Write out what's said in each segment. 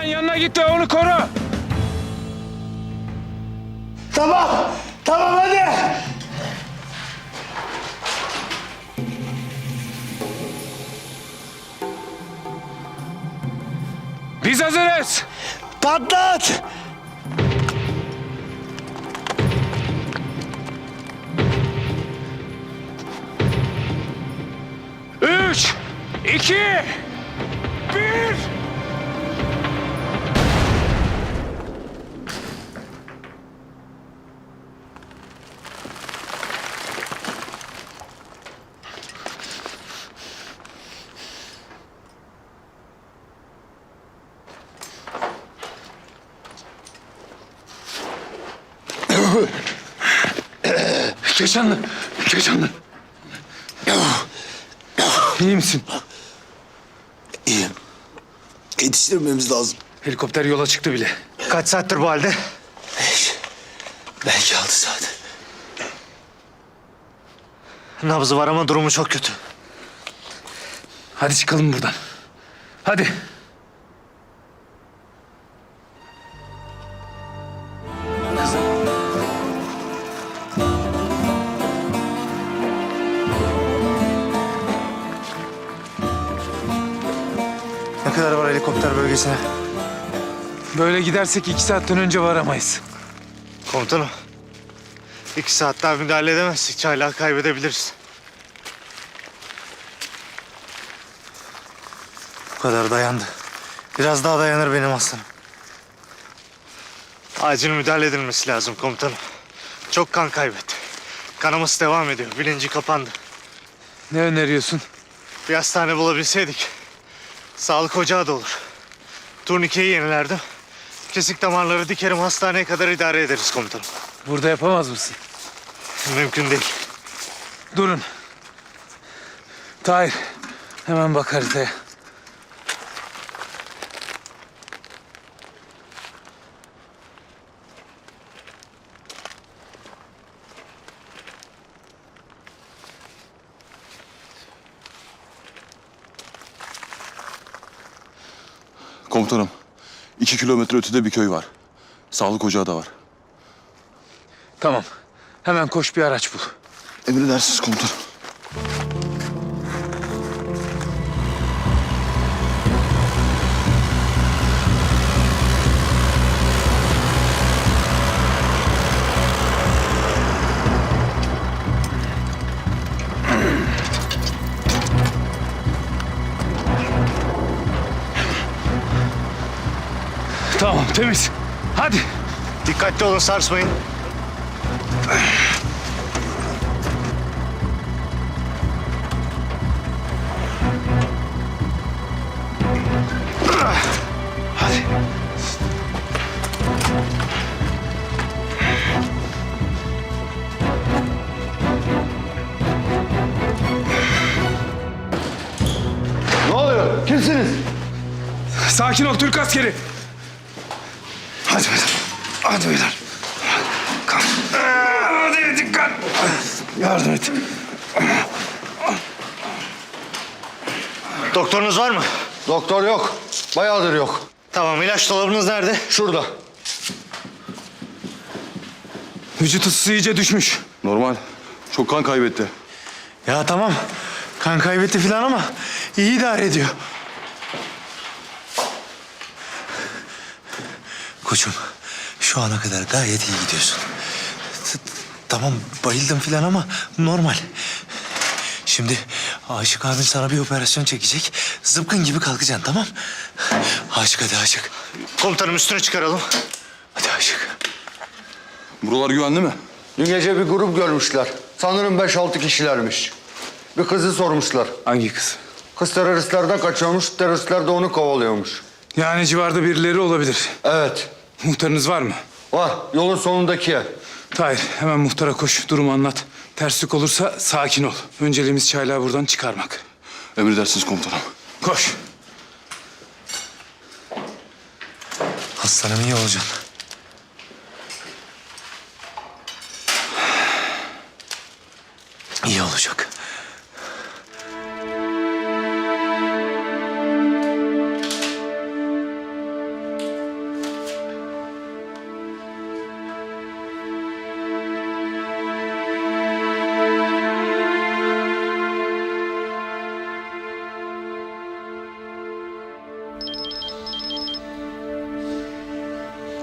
Cihan yanına git de onu koru. Tamam. Tamam hadi. Biz hazırız. Patlat. Üç, iki, bir. Keşanlı, Keşanlı. İyi misin? İyiyim. Yetiştirmemiz lazım. Helikopter yola çıktı bile. Kaç saattir bu halde? Beş. Belki altı saat. Nabzı var ama durumu çok kötü. Hadi çıkalım buradan. Hadi. Bölgesine? Böyle gidersek iki saatten önce varamayız. Komutanım. İki saat daha müdahale edemezsek çaylağı kaybedebiliriz. Bu kadar dayandı. Biraz daha dayanır benim aslanım. Acil müdahale edilmesi lazım komutanım. Çok kan kaybetti. Kanaması devam ediyor. Bilinci kapandı. Ne öneriyorsun? Bir hastane bulabilseydik. Sağlık ocağı da olur. Turnikeyi yenilerdim. Kesik damarları dikerim hastaneye kadar idare ederiz komutanım. Burada yapamaz mısın? Mümkün değil. Durun. Tahir. Hemen bak haritaya. Komutanım, iki kilometre ötede bir köy var. Sağlık ocağı da var. Tamam. Hemen koş bir araç bul. Emredersiniz komutanım. Dikkatli olun sarsmayın. Hadi. Ne oluyor? Kimsiniz? Sakin ol Türk askeri. Hadi beyler. Kalk. Hadi dikkat. Yardım et. Doktorunuz var mı? Doktor yok. Bayağıdır yok. Tamam ilaç dolabınız nerede? Şurada. Vücut ısısı iyice düşmüş. Normal. Çok kan kaybetti. Ya tamam. Kan kaybetti falan ama iyi idare ediyor. Koçum şu ana kadar gayet iyi gidiyorsun. T- Tamam bayıldım falan ama normal. Şimdi Aşık abin sana bir operasyon çekecek. Zıpkın gibi kalkacaksın tamam? Aşık hadi Aşık. Komutanım üstüne çıkaralım. Hadi Aşık. Buralar güvenli mi? Dün gece bir grup görmüşler. Sanırım beş altı kişilermiş. Bir kızı sormuşlar. Hangi kız? Kız teröristlerden kaçıyormuş, teröristler de onu kovalıyormuş. Yani civarda birileri olabilir. Evet, Muhtarınız var mı? var. Yolun sonundaki ev. Tahir hemen muhtara koş. Durumu anlat. Terslik olursa sakin ol. Önceliğimiz çaylağı buradan çıkarmak. Emredersiniz komutanım. Koş. Aslanım iyi olacaksın.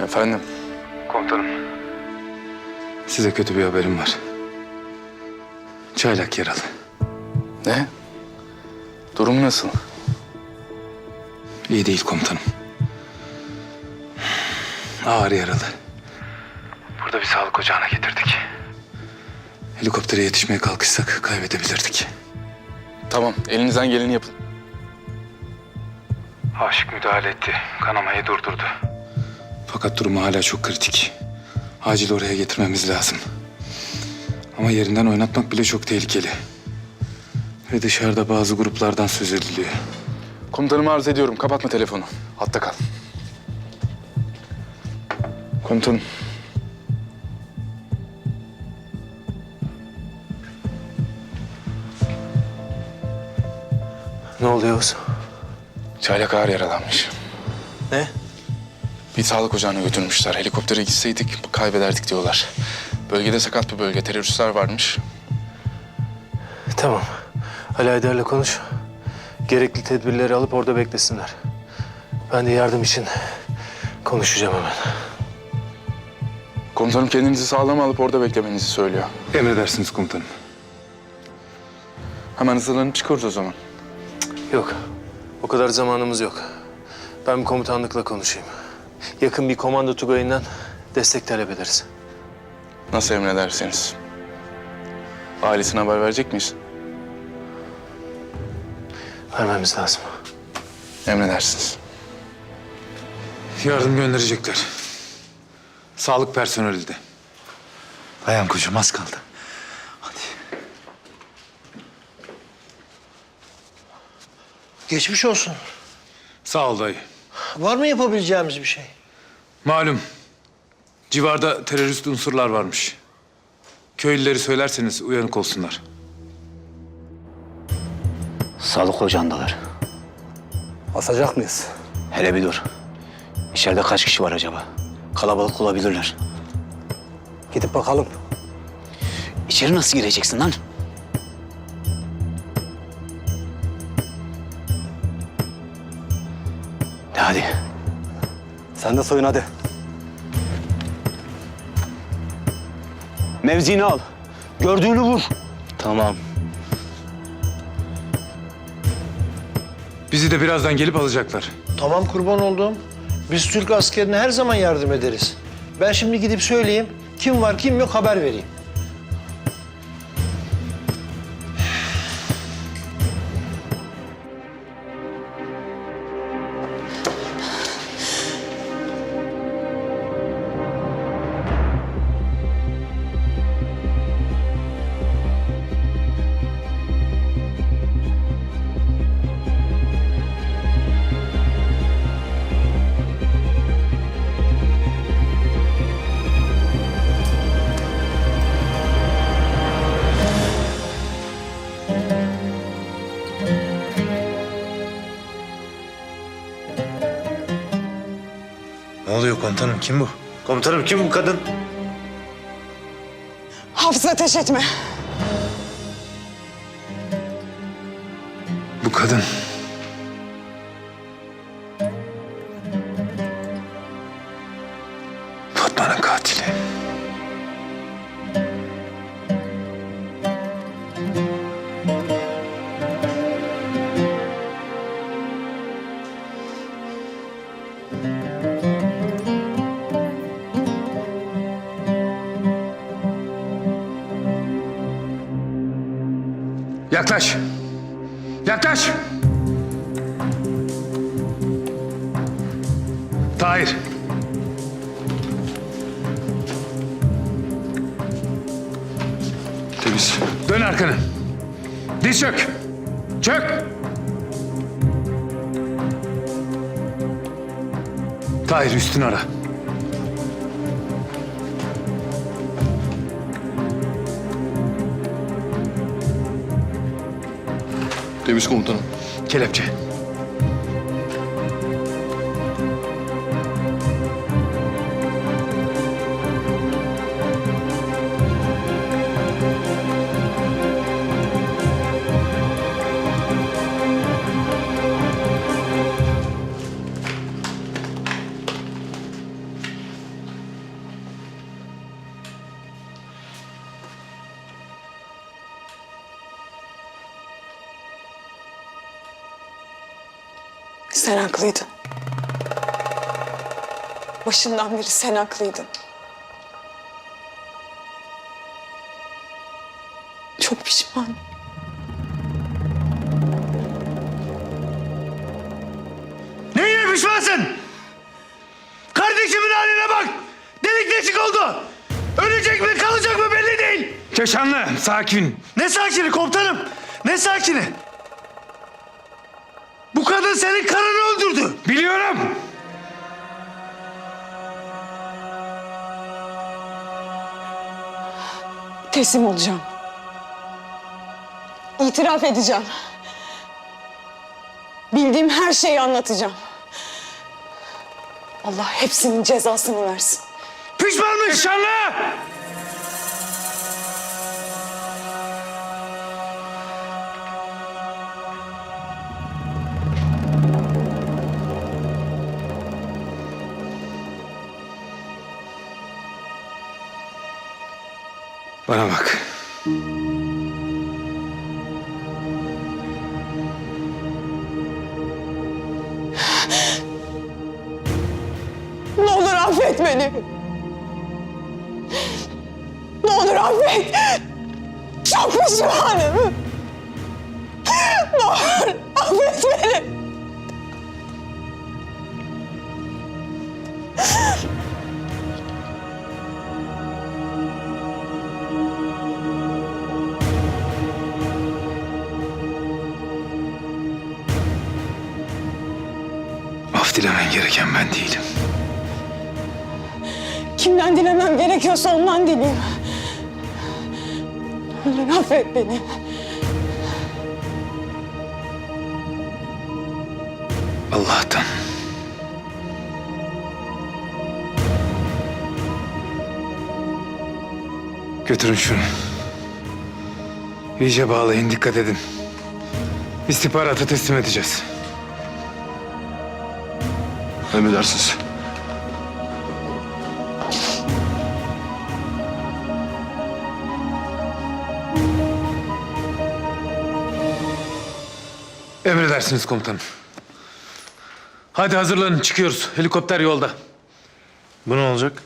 Efendim? Komutanım. Size kötü bir haberim var. Çaylak yaralı. Ne? Durum nasıl? İyi değil komutanım. Ağır yaralı. Burada bir sağlık ocağına getirdik. Helikoptere yetişmeye kalkışsak kaybedebilirdik. Tamam, elinizden geleni yapın. Aşık müdahale etti. Kanamayı durdurdu. Fakat durumu hala çok kritik. Acil oraya getirmemiz lazım. Ama yerinden oynatmak bile çok tehlikeli. Ve dışarıda bazı gruplardan söz ediliyor. Komutanımı arz ediyorum. Kapatma telefonu. Hatta kal. Komutanım. Ne oluyor Oğuz? Çaylak ağır yaralanmış. Ne? Bir sağlık ocağına götürmüşler. Helikoptere gitseydik kaybederdik diyorlar. Bölgede sakat bir bölge. Teröristler varmış. Tamam. Ali Aydar'la konuş. Gerekli tedbirleri alıp orada beklesinler. Ben de yardım için konuşacağım hemen. Komutanım kendinizi sağlam alıp orada beklemenizi söylüyor. Emredersiniz komutanım. Hemen hazırlanıp çıkıyoruz o zaman. Yok. O kadar zamanımız yok. Ben bir komutanlıkla konuşayım. Yakın bir komando tugayından destek talep ederiz. Nasıl emredersiniz? Ailesine haber verecek miyiz? Vermemiz lazım. Emredersiniz. Yardım gönderecekler. Sağlık personeli de. Dayan koçum az kaldı. Hadi. Geçmiş olsun. Sağ ol dayı. Var mı yapabileceğimiz bir şey? Malum civarda terörist unsurlar varmış. Köylüleri söylerseniz uyanık olsunlar. Sağlık ocağındalar. Asacak mıyız? Hele bir dur. İçeride kaç kişi var acaba? Kalabalık olabilirler. Gidip bakalım. İçeri nasıl gireceksin lan? Sen de soyun hadi. Mevzini al. Gördüğünü vur. Tamam. Bizi de birazdan gelip alacaklar. Tamam kurban olduğum. Biz Türk askerine her zaman yardım ederiz. Ben şimdi gidip söyleyeyim. Kim var kim yok haber vereyim. Oluyor komutanım kim bu? Komutanım kim bu kadın? Hafız ateş etme. Bu kadın. Yaklaş. Yaklaş. Tahir. Temiz. Dön arkanı. Diz çök. Çök. Tahir üstünü ara. Temiz komutanım. Kelepçe. Başından beri sen haklıydın. Çok pişmanım. Neyine pişmansın? Kardeşimin haline bak. Delik deşik oldu. Ölecek mi kalacak mı belli değil. Keşanlı, sakin. Ne sakini komutanım? Ne sakini? Bu kadın senin karını öldürdü. Biliyorum. Teslim olacağım. İtiraf edeceğim. Bildiğim her şeyi anlatacağım. Allah hepsinin cezasını versin. Pişmanmış. Keşanlı! Bana bak. Ne olur affet beni. Ne olur affet. Çok pişmanım. Ne olur affet beni. Gereken ben değilim. Kimden dilemem gerekiyorsa ondan dileyim. Olur affet beni. Allah'tan. Götürün şunu. İyice bağlayın, dikkat edin. İstihbaratı teslim edeceğiz. Emredersiniz. Emredersiniz komutanım. Hadi hazırlanın, çıkıyoruz. Helikopter yolda. Bu ne olacak?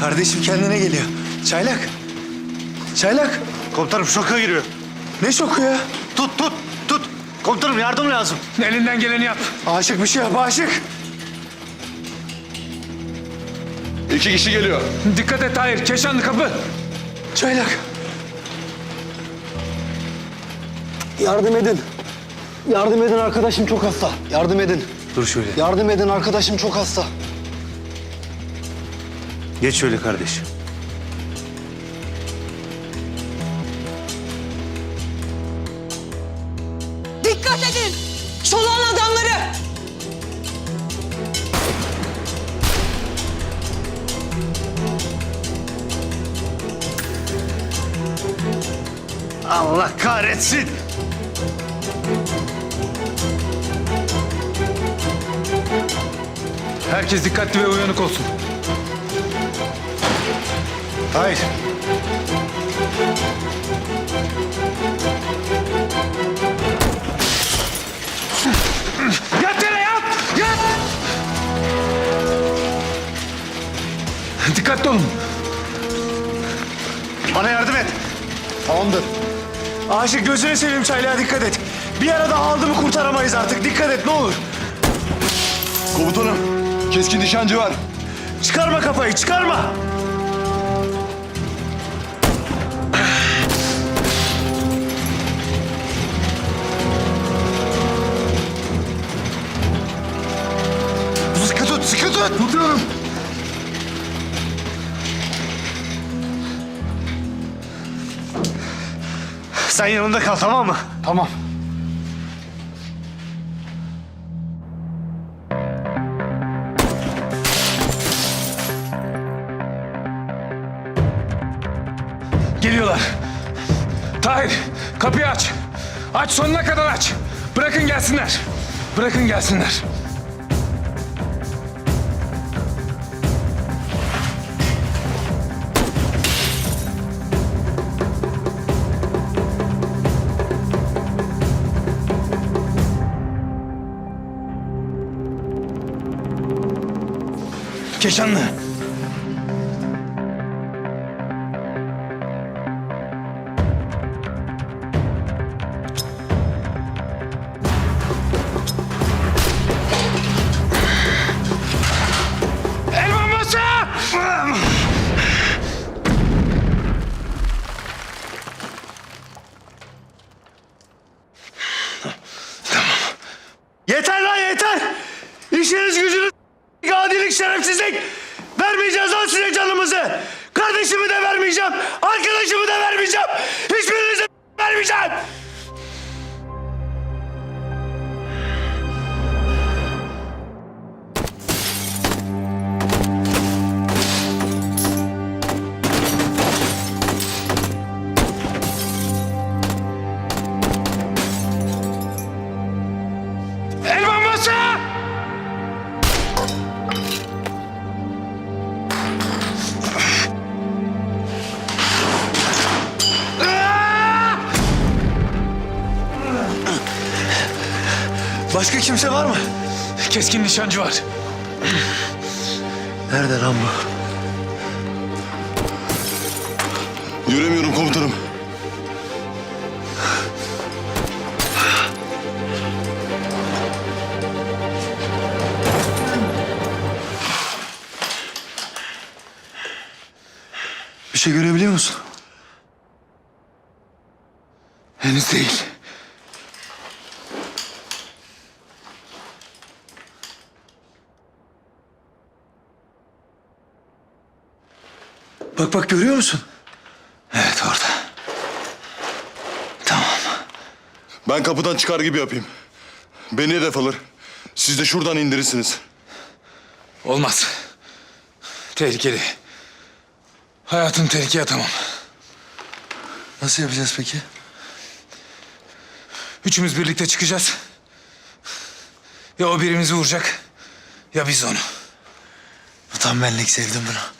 Kardeşim kendine geliyor. Çaylak. Çaylak. Komutanım şoka giriyor. Ne şoku ya? Tut tut tut. Komutanım yardım lazım. Elinden geleni yap. Aşık bir şey yap aşık. İki kişi geliyor. Dikkat et Tahir, Keşanlı kapı. Çaylak. Yardım edin. Yardım edin arkadaşım çok hasta. Yardım edin. Dur şöyle. Yardım edin arkadaşım çok hasta. Geç şöyle kardeş. Allah kahretsin. Herkes dikkatli ve uyanık olsun. Hayır. Yat yere yat! Yat! Dikkatli olun. Bana yardım et. Tamamdır. Aşık gözünü seveyim çaylağa dikkat et. Bir arada aldı mı kurtaramayız artık. Dikkat et ne olur. Komutanım, keskin nişancı var. Çıkarma kafayı çıkarma. Sıkı tut sıkı tut. Tutuyorum. Sen yanında kal tamam mı? Tamam. Geliyorlar. Tahir, kapıyı aç. Aç sonuna kadar aç. Bırakın gelsinler. Bırakın gelsinler. Keşanlı. Keskin nişancı var. Nerede lan bu? Yüremiyorum komutanım. Bir şey görebiliyor musun? Henüz değil. Bak bak görüyor musun? Evet orada. Tamam. Ben kapıdan çıkar gibi yapayım. Beni hedef alır. Siz de şuradan indirirsiniz. Olmaz. Tehlikeli. Hayatını tehlikeye atamam. Nasıl yapacağız peki? Üçümüz birlikte çıkacağız. Ya o birimizi vuracak ya biz onu. Bu tam benlik sevdim bunu.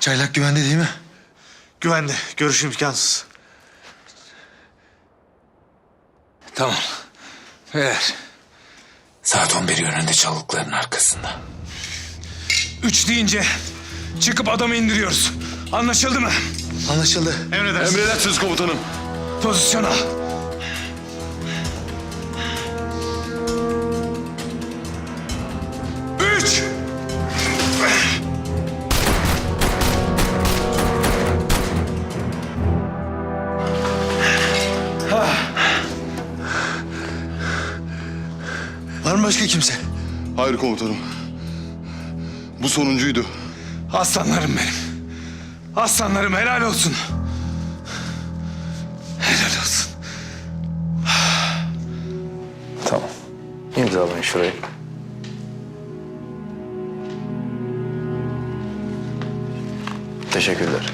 Çaylak güvende değil mi? Güvende. Görüş imkansız. Tamam. Beyler. Saat 11 yönünde çalılıkların arkasında. Üç deyince çıkıp adamı indiriyoruz. Anlaşıldı mı? Anlaşıldı. Emredersiniz. Emredersiniz komutanım. Pozisyon al. Kimse? Hayır komutanım. Bu sonuncuydu. Aslanlarım benim. Aslanlarım helal olsun. Helal olsun. Tamam. İmzalayın şurayı. Teşekkürler.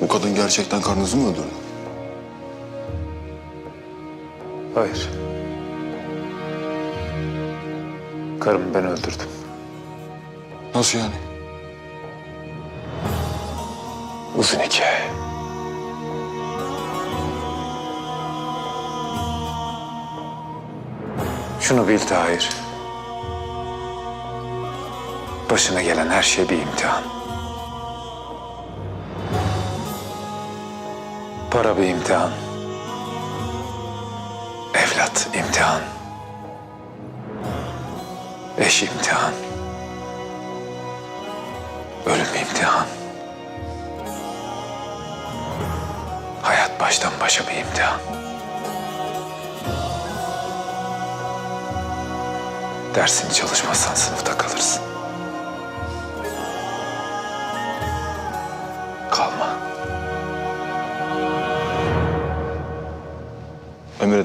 Bu kadın gerçekten karnınızı mı öldürdü? Hayır. Karımı ben öldürdüm. Nasıl yani? Uzun hikaye. Şunu bil Tahir. Başına gelen her şey bir imtihan. Para bir imtihan. Evlat imtihan. Eş imtihan. Ölüm imtihan. Hayat baştan başa bir imtihan. Dersini çalışmazsan sınıfta kalırsın.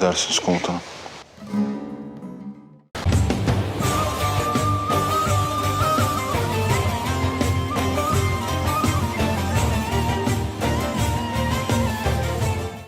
Emredersiniz komutanım.